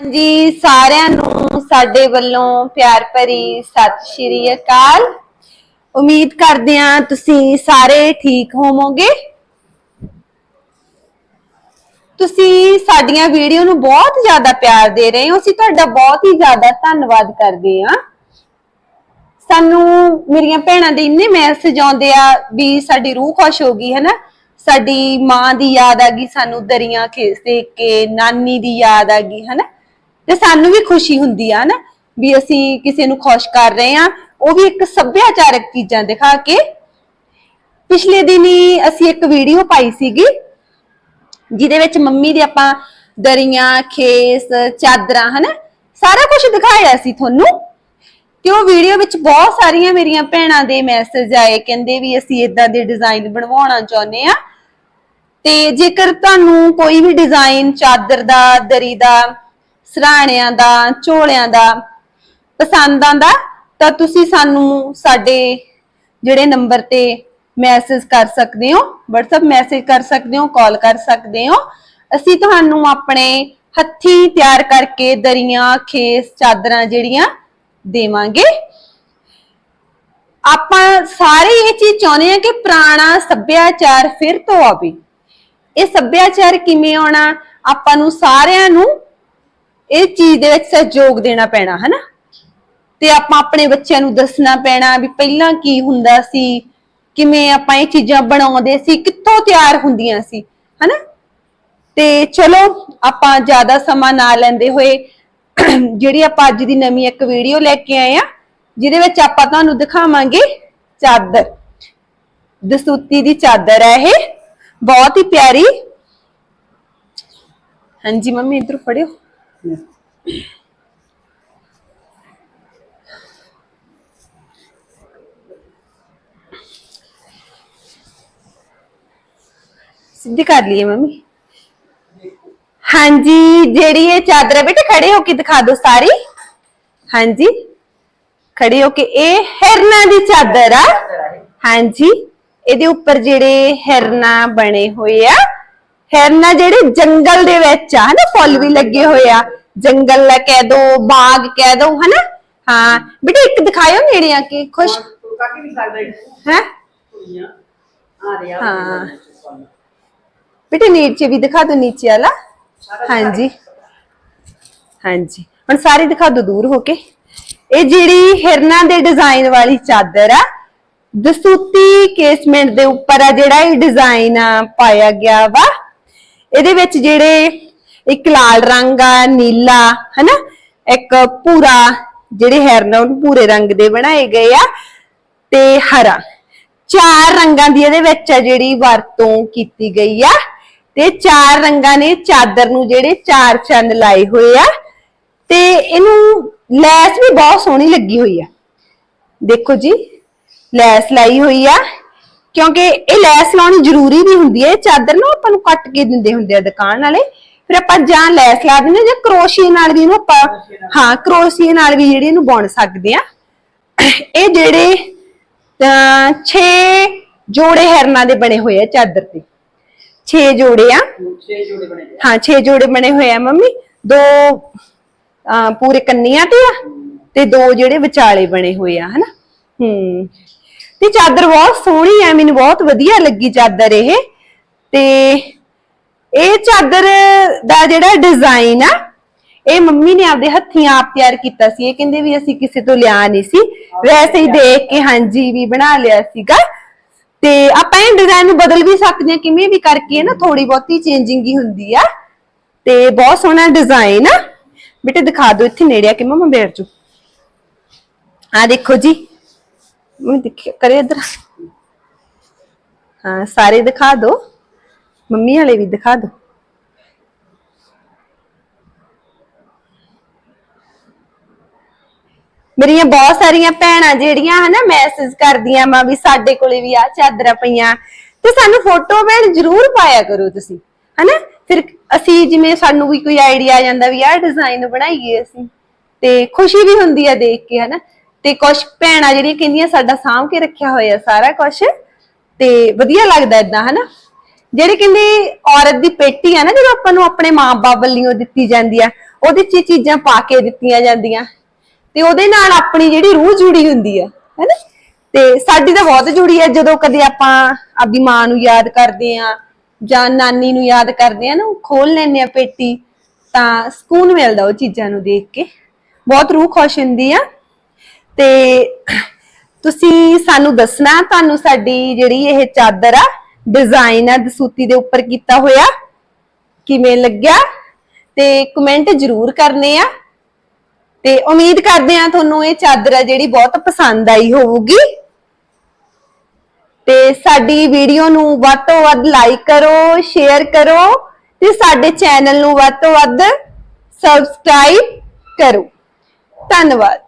ਜੀ ਸਾਰਿਆਂ ਨੂੰ ਸਾਡੇ ਵੱਲੋਂ ਪਿਆਰ ਭਰੀ ਸਤਿ ਸ਼੍ਰੀ ਅਕਾਲ। ਉਮੀਦ ਕਰਦੇ ਹਾਂ ਤੁਸੀਂ ਸਾਰੇ ਠੀਕ ਹੋਵੋਗੇ। ਤੁਸੀਂ ਸਾਡੀਆਂ ਵੀਡੀਓ ਨੂੰ ਬਹੁਤ ਜ਼ਿਆਦਾ ਪਿਆਰ ਦੇ ਰਹੇ ਹੋ। ਅਸੀਂ ਤੁਹਾਡਾ ਬਹੁਤ ਹੀ ਜ਼ਿਆਦਾ ਧੰਨਵਾਦ ਕਰਦੇ ਹਾਂ। ਸਾਨੂੰ ਮੇਰੀਆਂ ਭੈਣਾਂ ਦੇ ਇੰਨੇ ਮੈਸੇਜ ਆਉਂਦੇ ਆ ਵੀ ਸਾਡੀ ਰੂਹ ਖੁਸ਼ ਹੋ ਗਈ ਹੈ ਨਾ ਸਾਡੀ ਮਾਂ ਦੀ ਯਾਦ ਆ ਗਈ ਸਾਨੂੰ ਦਰੀਆਂ ਖੇਸ ਦੇਖ ਕੇ, ਨਾਨੀ ਦੀ ਯਾਦ ਆ ਗਈ ਹੈ ਨਾ ਤੇ ਸਾਨੂੰ ਵੀ ਖੁਸ਼ੀ ਹੁੰਦੀ ਆ ਨਾ ਵੀ ਅਸੀਂ ਕਿਸੇ ਨੂੰ ਖੁਸ਼ ਕਰ ਰਹੇ ਆ। ਉਹ ਵੀ ਇੱਕ ਸੱਭਿਆਚਾਰਕ ਚੀਜ਼ਾਂ ਦਿਖਾ ਕੇ। ਪਿਛਲੇ ਦਿਨੀ ਅਸੀਂ ਇੱਕ ਵੀਡੀਓ ਪਾਈ ਸੀਗੀ, ਜਿਹਦੇ ਵਿੱਚ ਮੰਮੀ ਦੇ ਆਪਾਂ ਦਰੀਆਂ, ਖੇਸ, ਚਾਦਰਾਂ, ਹਨਾ, ਸਾਰਾ ਕੁਝ ਦਿਖਾਇਆ ਸੀ ਤੁਹਾਨੂੰ। ਤੇ ਉਹ ਵੀਡੀਓ ਵਿੱਚ ਬਹੁਤ ਸਾਰੀਆਂ ਮੇਰੀਆਂ ਭੈਣਾਂ ਦੇ ਮੈਸੇਜ ਆਏ, ਕਹਿੰਦੇ ਵੀ ਅਸੀਂ ਇਦਾਂ ਦੇ ਡਿਜ਼ਾਈਨ ਬਣਵਾਉਣਾ ਚਾਹੁੰਦੇ ਆ। ਤੇ ਜੇਕਰ ਤੁਹਾਨੂੰ ਕੋਈ ਵੀ ਡਿਜ਼ਾਈਨ ਚਾਦਰ ਦਾ, ਦਰੀ ਦਾ ਸਰਾਣਿਆਂ ਦਾ, ਝੋਲਿਆਂ ਦਾ, ਪਸੰਦ ਆਂਦਾ ਤਾਂ ਤੁਸੀਂ ਸਾਨੂੰ ਸਾਡੇ ਜਿਹੜੇ ਨੰਬਰ ਤੇ ਮੈਸੇਜ ਕਰ ਸਕਦੇ ਹੋ, WhatsApp ਮੈਸੇਜ ਕਰ ਸਕਦੇ ਹੋ ਕਾਲ ਕਰ ਸਕਦੇ ਹੋ। ਅਸੀਂ ਤੁਹਾਨੂੰ ਆਪਣੇ ਹੱਥੀਂ ਤਿਆਰ ਕਰਕੇ ਦਰੀਆਂ, ਖੇਸ, ਚਾਦਰਾਂ ਜਿਹੜੀਆਂ ਦੇਵਾਂਗੇ। ਆਪਾਂ ਸਾਰੇ ਇਹ ਚੀਜ਼ ਚਾਹੁੰਦੇ ਆ ਕਿ ਪੁਰਾਣਾ ਸੱਭਿਆਚਾਰ ਫਿਰ ਤੋਂ ਆਵੇ। ਇਹ ਸੱਭਿਆਚਾਰ ਕਿਵੇਂ ਆਉਣਾ? ਆਪਾਂ ਨੂੰ ਸਾਰਿਆਂ ਨੂੰ ਇਹ ਚੀਜ਼ ਦੇ ਵਿੱਚ ਸਹਿਯੋਗ ਦੇਣਾ ਪੈਣਾ, ਹਨਾ? ਤੇ ਆਪਾਂ ਆਪਣੇ ਬੱਚਿਆਂ ਨੂੰ ਦੱਸਣਾ ਪੈਣਾ ਵੀ ਪਹਿਲਾਂ ਕੀ ਹੁੰਦਾ ਸੀ, ਕਿਵੇਂ ਆਪਾਂ ਇਹ ਚੀਜ਼ਾਂ ਬਣਾਉਂਦੇ ਸੀ, ਕਿੱਥੋਂ ਤਿਆਰ ਹੁੰਦੀਆਂ ਸੀ, ਹਨਾ? ਤੇ ਚਲੋ, ਆਪਾਂ ਜ਼ਿਆਦਾ ਸਮਾਂ ਨਾ ਲੈਂਦੇ ਹੋਏ ਜਿਹੜੀ ਆਪਾਂ ਅੱਜ ਦੀ ਨਵੀਂ ਇੱਕ ਵੀਡੀਓ ਲੈ ਕੇ ਆਏ ਆ ਜਿਹਦੇ ਵਿੱਚ ਆਪਾਂ ਤੁਹਾਨੂੰ ਦਿਖਾਵਾਂਗੇ ਚਾਦਰ। ਦਸੂਤੀ ਦੀ ਚਾਦਰ ਹੈ ਇਹ, ਬਹੁਤ ਹੀ ਪਿਆਰੀ। ਹਾਂਜੀ, ਮੰਮੀ ਇਧਰ ਫੜਿਓ। ਸਿੱਧੀ ਕਰ ਲਈਏ ਮੰਮੀ। ਹਾਂਜੀ, ਜਿਹੜੀ ਇਹ ਚਾਦਰ ਹੈ ਬੇਟੇ ਖੜੇ ਹੋ ਕੇ ਦਿਖਾ ਦਿਓ ਸਾਰੀ। ਹਾਂਜੀ, ਖੜੇ ਹੋ ਕੇ ਇਹ ਹਿਰਨਾ ਦੀ ਚਾਦਰ ਆ। ਹਾਂਜੀ, ਇਹਦੇ ਉੱਪਰ ਜਿਹੜੇ ਹਿਰਨਾ ਬਣੇ ਹੋਏ ਆ ਹਿਰਨਾ ਜਿਹੜੇ ਜੰਗਲ ਦੇ ਵਿੱਚ ਆ ਹਨਾ ਫੁੱਲ ਵੀ ਲੱਗੇ ਹੋਏ ਆ ਜੰਗਲ ਲੈ ਕਹਿ ਦੋ ਬਾਗ ਕਹਿ ਦੋ ਹਨਾ? ਹਾਂ ਬੇਟੇ ਇੱਕ ਦਿਖਾਇਓ ਨੇੜੇ ਆ ਕੇ ਖੁਸ਼? ਕਾਕੀ ਵੀ ਸਕਦਾ ਹੈ? ਕੁੜੀਆਂ ਆ ਰਿਹਾ ਹਾਂ। ਬੇਟੇ ਨੀਚੇ ਵੀ ਦਿਖਾ ਦੋ ਨੀਚੇ ਵਾਲਾ। ਹਾਂਜੀ। ਹਾਂਜੀ। ਹੁਣ ਸਾਰੇ ਦਿਖਾ ਦੋ ਦੂਰ ਹੋ ਕੇ। ਇਹ ਜਿਹੜੀ ਹਿਰਨਾ ਦੇ ਡਿਜ਼ਾਈਨ ਵਾਲੀ ਚਾਦਰ ਆ ਦਸੂਤੀ ਕੇਸਮੈਂਟ ਦੇ ਉੱਪਰ ਆ ਜਿਹੜਾ ਇਹ ਡਿਜ਼ਾਈਨ ਆ ਪਾਇਆ ਗਿਆ ਵਾ। ਇਹਦੇ ਵਿੱਚ ਜਿਹੜੇ ਇੱਕ ਲਾਲ ਰੰਗ ਆ, ਨੀਲਾ, ਹਨਾ? ਇੱਕ ਪੂਰਾ ਜਿਹੜੇ ਹਿਰਨ ਆ ਉਹ ਪੂਰੇ ਰੰਗ ਦੇ ਬਣਾਏ ਗਏ ਆ ਤੇ ਹਰਾ। ਚਾਰ ਰੰਗਾਂ ਦੀ ਇਹਦੇ ਵਿੱਚ ਆ ਜਿਹੜੀ ਵਰਤੋਂ ਕੀਤੀ ਗਈ ਆ ਤੇ ਚਾਰ ਰੰਗਾਂ ਨੇ ਚਾਦਰ ਨੂੰ ਜਿਹੜੇ ਚਾਰ ਚੰਨ ਲਾਏ ਹੋਏ ਆ ਤੇ ਇਹਨੂੰ ਲੈਸ ਵੀ ਬਹੁਤ ਸੋਹਣੀ ਲੱਗੀ ਹੋਈ ਆ। ਦੇਖੋ ਜੀ, ਲੈਸ ਲਾਈ ਹੋਈ ਆ। ਕਿਉਂਕਿ ਇਹ ਲੈਸ ਲਾਉਣੀ ਜ਼ਰੂਰੀ ਵੀ ਹੁੰਦੀ ਹੈ ਇਹ ਚਾਦਰ ਨਾ ਆਪਾਂ ਨੂੰ ਕੱਟ ਕੇ ਦਿੰਦੇ ਹੁੰਦੇ ਆ ਦੁਕਾਨ ਵਾਲੇ। ਫਿਰ ਆਪਾਂ ਜਾਂ ਲੈਸ ਲਾ ਦਿੰਦੇ ਜਾਂ ਕਰੋਸ਼ੀਏ ਨਾਲ ਵੀ ਇਹਨੂੰ ਆਪਾਂ ਹਾਂ ਕਰੋਸ਼ੀਏ ਨਾਲ ਵੀ ਜਿਹੜੀ ਇਹਨੂੰ ਬੁਣ ਸਕਦੇ ਆ ਇਹ ਜਿਹੜੇ 6 ਜੋੜੇ ਹਿਰਨਾਂ ਦੇ ਬਣੇ ਹੋਏ ਆ ਚਾਦਰ ਤੇ 6 ਜੋੜੇ ਆ। ਛੇ ਜੋੜੇ ਬਣੇ ਨੇ। ਹਾਂ 6 ਜੋੜੇ ਬਣੇ ਹੋਏ ਆ ਮੰਮੀ। ਦੋ ਪੂਰੇ ਕੰਨੀਆਂ ਤੇ ਆ ਤੇ ਦੋ ਜਿਹੜੇ ਵਿਚਾਲੇ ਬਣੇ ਹੋਏ ਆ ਹਨਾ? ਹੂੰ। ਤੇ ਚਾਦਰ ਬਹੁਤ ਸੋਹਣੀ ਆ ਮੈਨੂੰ ਬਹੁਤ ਵਧੀਆ ਲੱਗੀ ਚਾਦਰ ਇਹ। ਤੇ ਇਹ ਚਾਦਰ ਦਾ ਜਿਹੜਾ ਡਿਜ਼ਾਈਨ ਆ, ਇਹ ਮੰਮੀ ਨੇ ਆਪਦੇ ਹੱਥੀਂ ਆਪ ਤਿਆਰ ਕੀਤਾ ਸੀ। ਇਹ ਕਹਿੰਦੇ ਵੀ ਅਸੀਂ ਕਿਸੇ ਤੋਂ ਲਿਆ ਨਹੀਂ ਸੀ। ਵੈਸੇ ਹੀ ਦੇਖ ਕੇ ਹਾਂਜੀ ਵੀ ਬਣਾ ਲਿਆ ਸੀਗਾ। ਤੇ ਆਪਾਂ ਇਹ ਡਿਜ਼ਾਈਨ ਨੂੰ ਬਦਲ ਵੀ ਸਕਦੇ ਹਾਂ, ਕਿਵੇਂ ਵੀ ਕਰਕੇ ਨਾ ਥੋੜੀ ਬਹੁਤੀ ਚੇਂਜਿੰਗ ਹੀ ਹੁੰਦੀ ਆ। ਤੇ ਬਹੁਤ ਸੋਹਣਾ ਡਿਜ਼ਾਈਨ ਆ। ਬੇਟੇ ਦਿਖਾ ਦਿਓ ਇੱਥੇ ਨੇੜੇ ਆ ਕਿ ਮਮਾ ਬੈਠ ਜੂ ਆ ਦੇਖੋ ਜੀ। ਮੈਂ ਦੇਖਿਆ ਕਰੇ ਇਧਰ। ਹਾਂ, ਸਾਰੇ ਦਿਖਾ ਦਿਓ ਮੰਮੀ ਵਾਲੇ ਵੀ ਦਿਖਾ ਦਿਓ ਮੇਰੀਆਂ ਬਹੁਤ ਸਾਰੀਆਂ ਭੈਣਾਂ ਜਿਹੜੀਆਂ ਹਨਾ ਮੈਸੇਜ ਕਰਦੀਆਂ ਮਾਂ ਵੀ ਸਾਡੇ ਕੋਲੇ ਵੀ ਆ ਚਾਦਰਾਂ ਪਈਆਂ। ਤੇ ਸਾਨੂੰ ਫੋਟੋ ਭੈਣ ਜ਼ਰੂਰ ਪਾਇਆ ਕਰੋ ਤੁਸੀਂ, ਹਨਾ? ਫਿਰ ਅਸੀਂ ਜਿਵੇਂ ਸਾਨੂੰ ਵੀ ਕੋਈ ਆਈਡੀਆ ਆ ਜਾਂਦਾ ਵੀ ਆਹ ਡਿਜ਼ਾਈਨ ਬਣਾਈਏ ਅਸੀਂ। ਤੇ ਖੁਸ਼ੀ ਵੀ ਹੁੰਦੀ ਆ ਦੇਖ ਕੇ, ਹਨਾ? ਤੇ ਕੁਝ ਭੈਣਾਂ ਜਿਹੜੀਆਂ ਕਹਿੰਦੀਆਂ ਸਾਡਾ ਸਾਂਭ ਕੇ ਰੱਖਿਆ ਹੋਇਆ ਸਾਰਾ ਕੁਝ ਤੇ ਵਧੀਆ ਲੱਗਦਾ ਇਦਾਂ ਹਨਾ? ਜਿਹੜੇ ਕਹਿੰਦੇ ਔਰਤ ਦੀ ਪੇਟੀ ਆ ਨਾ, ਜਦੋਂ ਆਪਾਂ ਨੂੰ ਆਪਣੇ ਮਾਂ-ਬਾਪ ਵੱਲੋਂ ਦਿੱਤੀ ਜਾਂਦੀ ਆ, ਉਹਦੇ 'ਚ ਇਹ ਚੀਜ਼ਾਂ ਪਾ ਕੇ ਦਿੱਤੀਆਂ ਜਾਂਦੀਆਂ। ਤੇ ਉਹਦੇ ਨਾਲ ਆਪਣੀ ਜਿਹੜੀ ਰੂਹ ਜੁੜੀ ਹੁੰਦੀ ਆ, ਹੈਨਾ? ਤੇ ਸਾਡੀ ਤਾਂ ਬਹੁਤ ਜੁੜੀ ਆ, ਜਦੋਂ ਕਦੇ ਆਪਾਂ ਆਪਦੀ ਮਾਂ ਨੂੰ ਯਾਦ ਕਰਦੇ ਆ, ਜਾਂ ਨਾਨੀ ਨੂੰ ਯਾਦ ਕਰਦੇ ਆ ਨਾ ਉਹ ਖੋਲ ਲੈਂਦੇ ਆ ਪੇਟੀ, ਤਾਂ ਸਕੂਨ ਮਿਲਦਾ ਉਹ ਚੀਜ਼ਾਂ ਨੂੰ ਦੇਖ ਕੇ। ਬਹੁਤ ਰੂਹ ਖੁਸ਼ ਹੁੰਦੀ ਆ। ਤੇ ਤੁਸੀਂ ਸਾਨੂੰ ਦੱਸਣਾ, ਤੁਹਾਨੂੰ ਸਾਡੀ ਜਿਹੜੀ ਇਹ ਚਾਦਰ ਆ ਡਿਜ਼ਾਈਨ ਆ, ਦਸੂਤੀ ਦੇ ਉੱਪਰ ਕੀਤਾ ਹੋਇਆ, ਕਿਵੇਂ ਲੱਗਿਆ? ਤੇ ਕਮੈਂਟ ਜ਼ਰੂਰ ਕਰਨੇ ਆ। ਤੇ ਉਮੀਦ ਕਰਦੇ ਆ ਤੁਹਾਨੂੰ ਇਹ ਚਾਦਰ ਆ ਜਿਹੜੀ ਬਹੁਤ ਪਸੰਦ ਆਈ ਹੋਊਗੀ। ਤੇ ਸਾਡੀ ਵੀਡੀਓ ਨੂੰ ਵੱਧ ਤੋਂ ਵੱਧ ਲਾਈਕ ਕਰੋ ਸ਼ੇਅਰ ਕਰੋ, ਤੇ ਸਾਡੇ ਚੈਨਲ ਨੂੰ ਵੱਧ ਤੋਂ ਵੱਧ ਸਬਸਕ੍ਰਾਈਬ ਕਰੋ। ਧੰਨਵਾਦ।